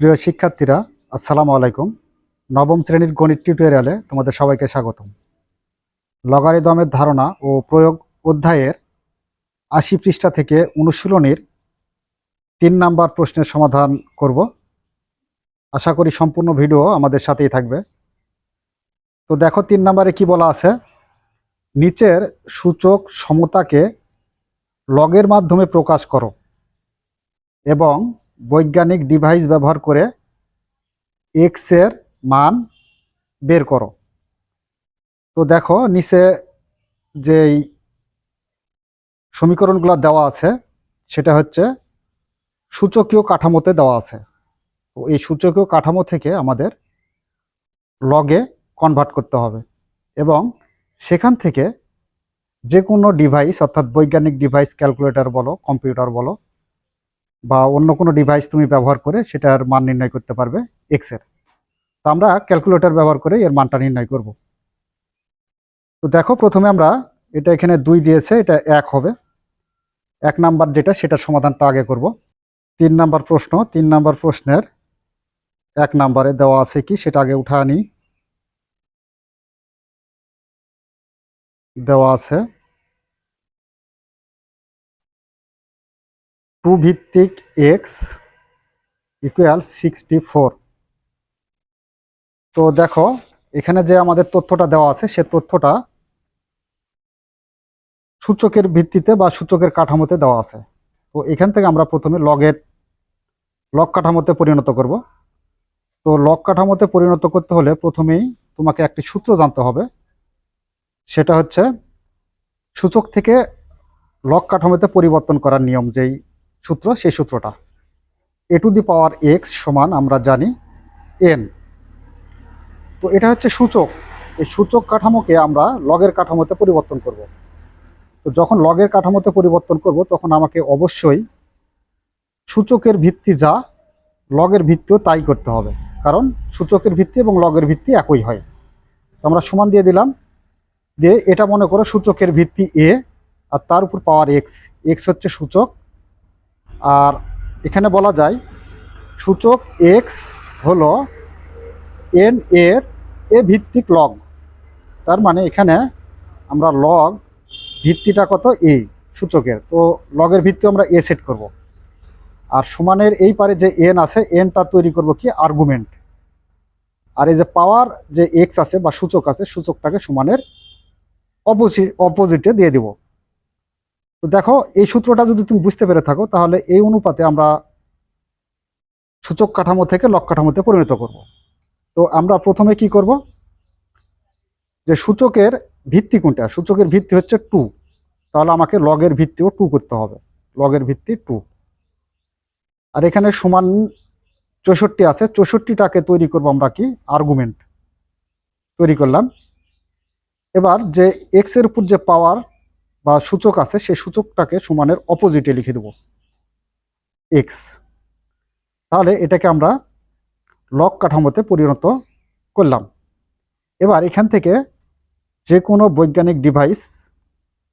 প্রিয় শিক্ষার্থীরা, আসসালামু আলাইকুম। নবম শ্রেণির গণিত টিউটোরিয়ালে তোমাদের সবাইকে স্বাগতম। লগারিদমের ধারণা ও প্রয়োগ অধ্যায়ের আশি পৃষ্ঠা থেকে অনুশীলনীর তিন নাম্বার প্রশ্নের সমাধান করব। আশা করি সম্পূর্ণ ভিডিও আমাদের সাথেই থাকবে। তো দেখো, তিন নাম্বারে কি বলা আছে? নিচের সূচক সমতাকে লগের মাধ্যমে প্রকাশ করো এবং বৈজ্ঞানিক ডিভাইস ব্যবহার করে এক্সের মান বের করো। তো দেখো, নিচে যেই সমীকরণগুলো দেওয়া আছে, সেটা হচ্ছে সূচকীয় কাঠামোতে দেওয়া আছে। তো এই সূচকীয় কাঠামো থেকে আমাদের লগে কনভার্ট করতে হবে এবং সেখান থেকে যে কোনো ডিভাইস অর্থাৎ বৈজ্ঞানিক ডিভাইস ক্যালকুলেটর বলো কম্পিউটার বলো বা অন্য কোনো ডিভাইস তুমি ব্যবহার করে সেটার মান নির্ণয় করতে পারবে এক্সের তো আমরা ক্যালকুলেটর ব্যবহার করে এর মানটা নির্ণয় করব। তো দেখো প্রথমে আমরা এটা এখানে দুই দিয়েছে, এটা এক হবে। এক নাম্বার যেটা, সেটার সমাধানটা আগে করব। তিন নাম্বার প্রশ্ন, তিন নাম্বার প্রশ্নের এক নাম্বারে দেওয়া আছে কি, সেটা আগে উঠা আনি দেওয়া আছে। টু ভিত্তিক এক্স ইকুয়াল সিক্সটি ফোর তো দেখো, এখানে যে আমাদের তথ্যটা দেওয়া আছে, সে তথ্যটা সূচকের ভিত্তিতে বা সূচকের কাঠামোতে দেওয়া আছে। তো এখান থেকে আমরা প্রথমে লগের লগ কাঠামোতে পরিণত করব। তো লগ কাঠামোতে পরিণত করতে হলে প্রথমেই তোমাকে একটি সূত্র জানতে হবে। সেটা হচ্ছে সূচক থেকে লগ কাঠামোতে পরিবর্তন করার নিয়ম যেই সূত্র, সেই সূত্রটা। এ টু দি পাওয়ার এক্স সমান আমরা জানি এন তো এটা হচ্ছে সূচক। এই সূচক কাঠামোকে আমরা লগের কাঠামোতে পরিবর্তন করব। তো যখন লগের কাঠামোতে পরিবর্তন করব, তখন আমাকে অবশ্যই সূচকের ভিত্তি যা লগের ভিত্তিও তাই করতে হবে। কারণ সূচকের ভিত্তি এবং লগের ভিত্তি একই হয়। আমরা সমান দিয়ে দিলাম। দিয়ে এটা মনে করো সূচকের ভিত্তি এ আর তার উপর পাওয়ার এক্স এক্স হচ্ছে সূচক। আর এখানে বলা যায়, সূচক এক্স হলো এন এর এ ভিত্তিক লগ তার মানে এখানে আমরা লগ ভিত্তিটা কত? এ সূচকের। তো লগের ভিত্তি আমরা এ সেট করব। আর সমানের এই পারে যে এন আছে এনটা তৈরি করব কি? আর্গুমেন্ট আর এই যে পাওয়ার যে এক্স আছে বা সূচক আছে, সূচকটাকে সমানের অপোজিট অপোজিটে দিয়ে দিব। তো দেখো, এই সূত্রটা যদি তুমি বুঝতে পেরে থাকো, তাহলে এই অনুপাতে আমরা সূচক কাঠামো থেকে লক কাঠামোতে পরিণত করব। তো আমরা প্রথমে কি করব? যে সূচকের ভিত্তি কোনটা? সূচকের ভিত্তি হচ্ছে টু তাহলে আমাকে লগের ভিত্তিও টু করতে হবে। লগের ভিত্তি টু আর এখানে সমান চৌষট্টি আছে। চৌষট্টিটাকে তৈরি করব আমরা কি? আর্গুমেন্ট তৈরি করলাম। এবার যে এক্সের উপর যে পাওয়ার বা সূচক আছে, সেই সূচকটাকে সমানের অপোজিটে লিখে দেব। এক্স তাহলে এটাকে আমরা লক কাঠামোতে পরিণত করলাম। এবার এখান থেকে যে কোনো বৈজ্ঞানিক ডিভাইস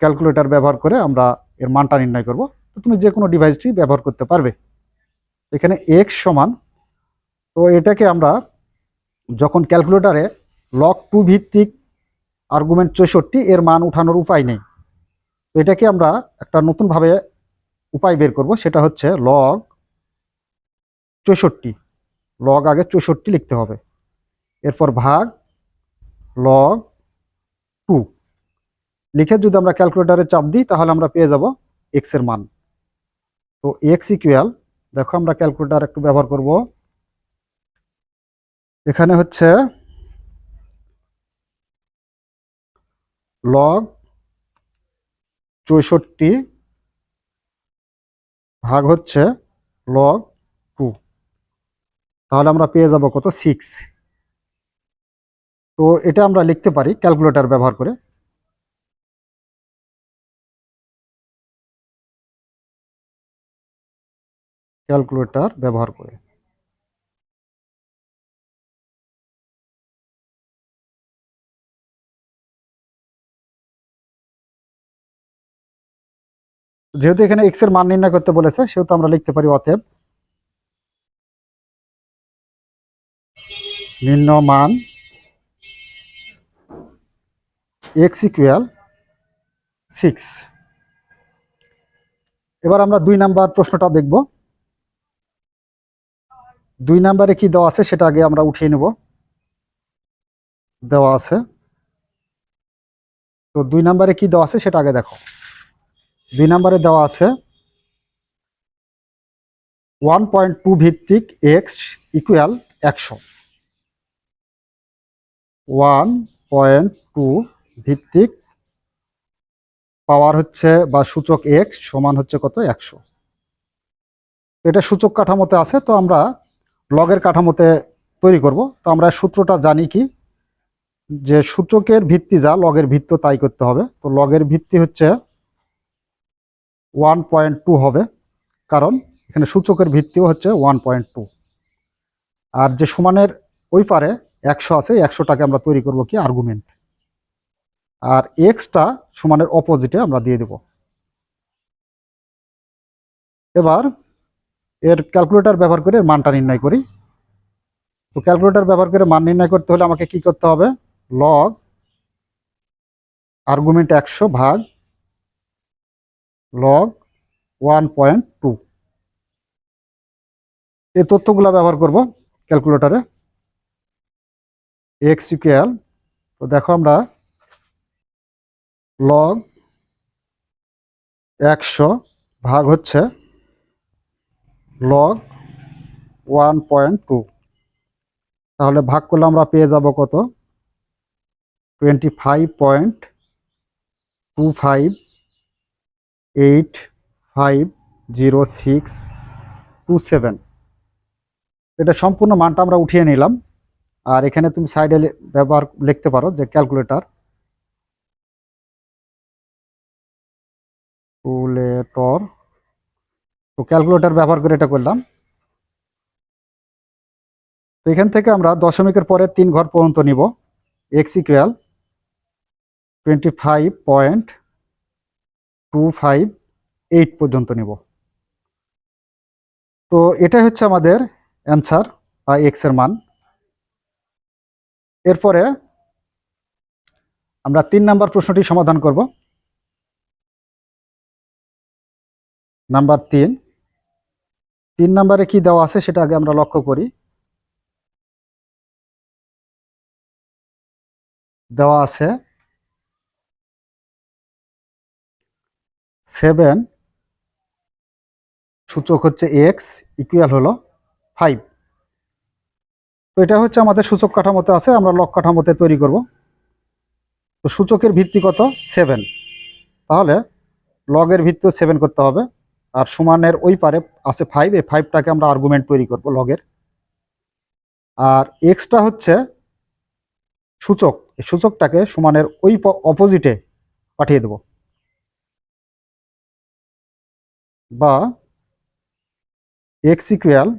ক্যালকুলেটর ব্যবহার করে আমরা এর মানটা নির্ণয় করব। তো তুমি যে কোনো ডিভাইসটি ব্যবহার করতে পারবে। এখানে এক্স সমান, তো এটাকে আমরা যখন ক্যালকুলেটারে লক টু ভিত্তিক আর্গুমেন্ট চৌষট্টি, এর মান উঠানোর উপায় নেই। এটাকে আমরা একটা নতুনভাবে উপায় বের করব, সেটা হচ্ছে লগ চৌষট্টি। লগ আগে চৌষট্টি লিখতে হবে। এরপর ভাগ লগ টু লিখে যদি আমরা ক্যালকুলেটারে চাপ দিই, তাহলে আমরা পেয়ে যাব এক্সের মান। তো এক্স ইকুয়াল দেখো আমরা ক্যালকুলেটার একটু ব্যবহার করব। এখানে হচ্ছে লগ চৌষট্টি ভাগ হচ্ছে লগ টু তাহলে আমরা পেয়ে যাব কত সিক্স তো এটা আমরা লিখতে পারি ক্যালকুলেটর ব্যবহার করে। ক্যালকুলেটর ব্যবহার করে। যেহেতু এখানে এক্সের মান নির্ণয় করতে বলেছে, সেহেতু আমরা লিখতে পারি অতএব নিম্ন মান এক্স ইকুয়াল সিক্স এবার আমরা দুই নাম্বার প্রশ্নটা দেখব। দুই নাম্বারে কি দেওয়া আছে সেটা আগে আমরা উঠিয়ে নেব। দেওয়া আছে। তো দুই নাম্বারে কি দেওয়া আছে সেটা আগে দেখো। দুই নাম্বারে দেওয়া আছে ওয়ান পয়েন্ট টু ভিত্তিক এক্স ইকুয়াল একশো। ওয়ান পয়েন্ট টু ভিত্তিক পাওয়ার হচ্ছে বা সূচক এক্স সমান হচ্ছে কত? একশো। এটা সূচক কাঠামোতে আছে, তো আমরা লগের কাঠামোতে তৈরি করব। তো আমরা সূত্রটা জানি কি? যে সূচকের ভিত্তি যা, লগের ভিত্তি তাই করতে হবে। তো লগের ভিত্তি হচ্ছে ওয়ান পয়েন্ট টু হবে, কারণ এখানে সূচকের ভিত্তিও হচ্ছে ওয়ান পয়েন্ট টু আর যে সমানের ওই পারে একশো আছে একশোটাকে আমরা তৈরি করব কি আর্গুমেন্ট আর এক্সটা সমানের অপোজিটে আমরা দিয়ে দেব। এবার এর ক্যালকুলেটর ব্যবহার করে মানটা নির্ণয় করি। তো ক্যালকুলেটর ব্যবহার করে মান নির্ণয় করতে হলে আমাকে কি করতে হবে? লগ আর্গুমেন্ট একশো ভাগ লগ ওয়ান পয়েন্ট টু এই তথ্যগুলো ব্যবহার করব ক্যালকুলেটরে এক্স ইকুয়াল তো দেখো আমরা লগ একশো ভাগ হচ্ছে লগ ওয়ান পয়েন্ট টু তাহলে ভাগ করলে আমরা পেয়ে যাব কত? Twenty five point two five eight five zero six two seven এটা সম্পূর্ণ মানটা আমরা উঠিয়ে নিলাম। আর এখানে তুমি সাইডে ব্যবহার লিখতে পারো যে ক্যালকুলেটার ক্যালকুলেটর তো ক্যালকুলেটর ব্যবহার করে এটা করলাম। তো এখান থেকে আমরা দশমিকের পরে তিন ঘর পর্যন্ত নিব। X equal twenty five point two five eight পর্যন্ত নিব। তো এটাই হচ্ছে আমাদের অ্যান্সার বা এক্সের মান। এরপরে আমরা তিন নাম্বার প্রশ্নটি সমাধান করব। নাম্বার তিন। তিন নাম্বারে কি দেওয়া আছে সেটা আগে আমরা লক্ষ্য করি। দেওয়া আছে সেভেন সূচক হচ্ছে এক্স ইকুয়াল হলো ফাইভ তো এটা হচ্ছে আমাদের সূচক কাঠামোতে আছে, আমরা লক কাঠামোতে তৈরি করব। তো সূচকের ভিত্তি কত? সেভেন। তাহলে লগের ভিত্তিও সেভেন করতে হবে, আর সমানের ওই পারে আছে ফাইভ এই ফাইভটাকে আমরা আর্গুমেন্ট তৈরি করব লগের। আর এক্সটা হচ্ছে সূচক, এই সূচকটাকে সমানের ওই অপোজিটে পাঠিয়ে দেব। বা এক্স ইকুয়াল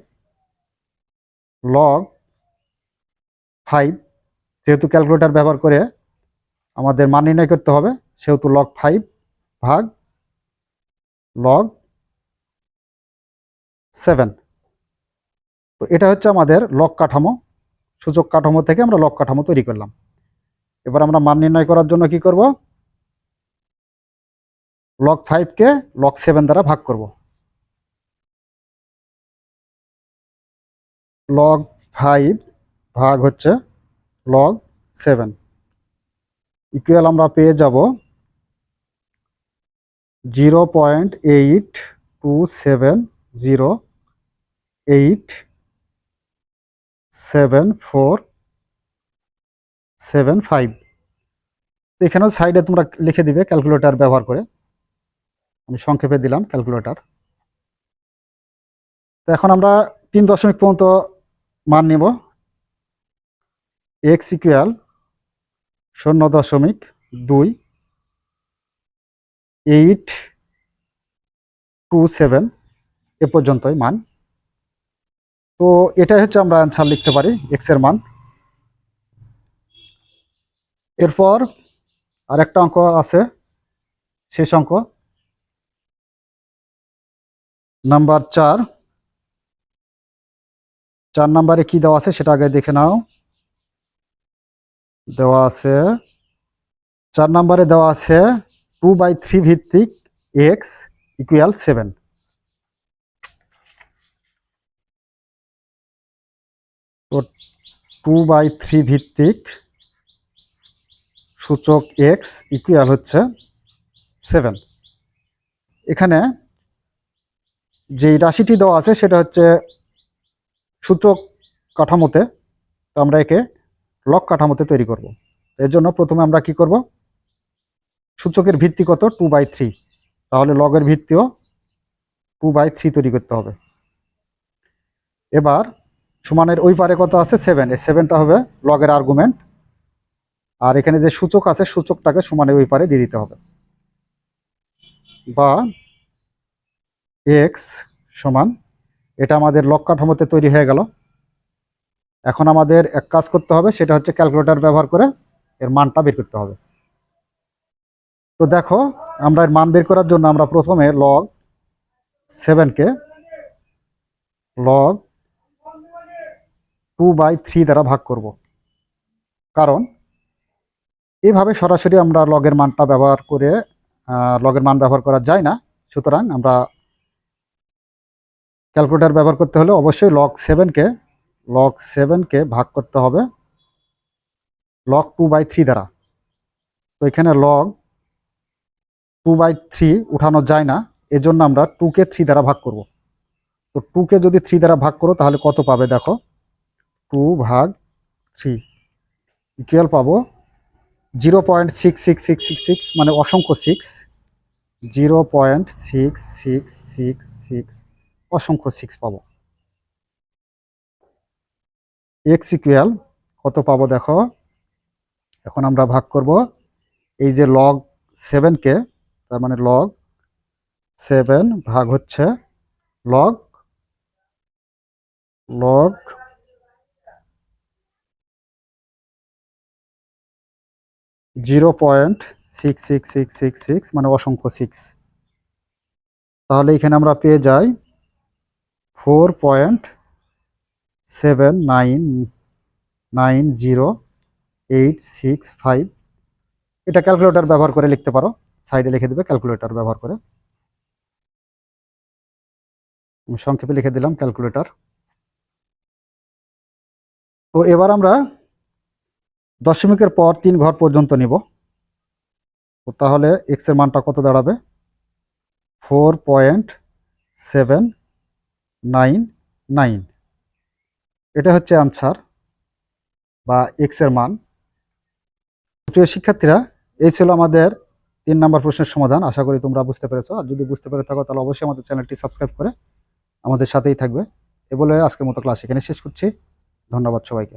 লগ ফাইভ যেহেতু ক্যালকুলেটর ব্যবহার করে আমাদের মান নির্ণয় করতে হবে, সেহেতু লগ ফাইভ ভাগ লগ সেভেন তো এটা হচ্ছে আমাদের লক কাঠামো, সূচক কাঠামো থেকে আমরা লক কাঠামো তৈরি করলাম। এবার আমরা মান নির্ণয় করার জন্য কি করব? লক ফাইভকে লক সেভেন দ্বারা ভাগ করব। লগ ফাইভ ভাগ হচ্ছে লগ সেভেন ইকুয়াল আমরা পেয়ে যাব zero point eight two seven zero eight seven four seven five এখানেও সাইডে তোমরা লিখে দিবে ক্যালকুলেটর ব্যবহার করে। আমি সংক্ষেপে দিলাম ক্যালকুলেটার। তো এখন আমরা তিন দশমিক পর্যন্ত মান নেব। এক্স ইকুয়াল শূন্য দশমিক দুই এইট টু সেভেন এ পর্যন্তই মান। তো এটাই হচ্ছে আমরা অ্যান্সার লিখতে পারি এক্সের মান। এরপর আরেকটা অঙ্ক আছে, শেষ অঙ্ক। নাম্বার চার। চার নাম্বারে কি দেওয়া আছে সেটা আগে দেখে নাও। দেওয়া আছে। চার নাম্বারে দেওয়া আছে টু বাই থ্রি ভিত্তিক এক্স ইকুয়াল সেভেন তো টু বাই থ্রি ভিত্তিক সূচক এক্স ইকুয়াল হচ্ছে সেভেন এখানে যে রাশিটি দেওয়া আছে সেটা হচ্ছে সূচক কাঠামোতে, তো আমরা একে লক কাঠামোতে তৈরি করব। এর জন্য প্রথমে আমরা কি করব? সূচকের ভিত্তি কত? টু বাই থ্রি তাহলে লগের ভিত্তিও টু বাই থ্রি তৈরি করতে হবে। এবার সমানের ওই পারে কত আছে? সেভেন এই সেভেনটা হবে লগের আর্গুমেন্ট আর এখানে যে সূচক আছে, সূচকটাকে সমানের ওই পারে দিয়ে দিতে হবে। বা এক্স সমান, এটা আমাদের লক কাঠামোতে তৈরি হয়ে গেল। এখন আমাদের এক কাজ করতে হবে, সেটা হচ্ছে ক্যালকুলেটর ব্যবহার করে এর মানটা বের করতে হবে। তো দেখো, আমরা এর মান বের করার জন্য আমরা প্রথমে লগ সেভেনকে লগ টু বাই থ্রি দ্বারা ভাগ করব। কারণ এভাবে সরাসরি আমরা লগের মানটা ব্যবহার করে লগের মান ব্যবহার করা যায় না। সুতরাং আমরা ক্যালকুলেটর ব্যবহার করতে হলে অবশ্যই লক সেভেনকে লক সেভেনকে ভাগ করতে হবে। লক টু বাই থ্রি দ্বারা। তো এখানে লগ টু বাই থ্রি উঠানো যায় না, এজন্য আমরা টুকে থ্রি দ্বারা ভাগ করব। তো টুকে যদি থ্রি দ্বারা ভাগ করো, তাহলে কত পাবে দেখো? টু ভাগ থ্রি ইকুয়াল পাবো zero point six six six six six মানে অসংখ্য six zero point six six six six অসংখ্য সিক্স পাবো। এক্স ইকুয়াল কত পাবো দেখো? এখন আমরা ভাগ করব। এই যে লগ সেভেনকে তার মানে লগ সেভেন ভাগ হচ্ছে log log zero point six six six six six মানে অসংখ্য সিক্স তাহলে এখানে আমরা পেয়ে যাই four point seven nine nine zero eight six five এটা ক্যালকুলেটর ব্যবহার করে লিখতে পারো। সাইডে লিখে দেবে ক্যালকুলেটর ব্যবহার করে। সংক্ষেপে লিখে দিলাম ক্যালকুলেটর তো এবার আমরা দশমিকের পর তিন ঘর পর্যন্ত নিব। তাহলে এক্সের মানটা কত দাঁড়াবে? Four point seven nine nine. এটা হচ্ছে আনসার বা এক্সের মান। প্রিয় শিক্ষার্থীরা, এই ছিল আমাদের তিন নম্বর প্রশ্নের সমাধান। আশা করি তোমরা বুঝতে পেরেছ। আর যদি বুঝতে পেরে থাকো, তাহলে অবশ্যই আমাদের চ্যানেলটি সাবস্ক্রাইব করে আমাদের সাথেই থাকবে। এ বলে আজকের মতো ক্লাস এখানে শেষ করছি। ধন্যবাদ সবাইকে।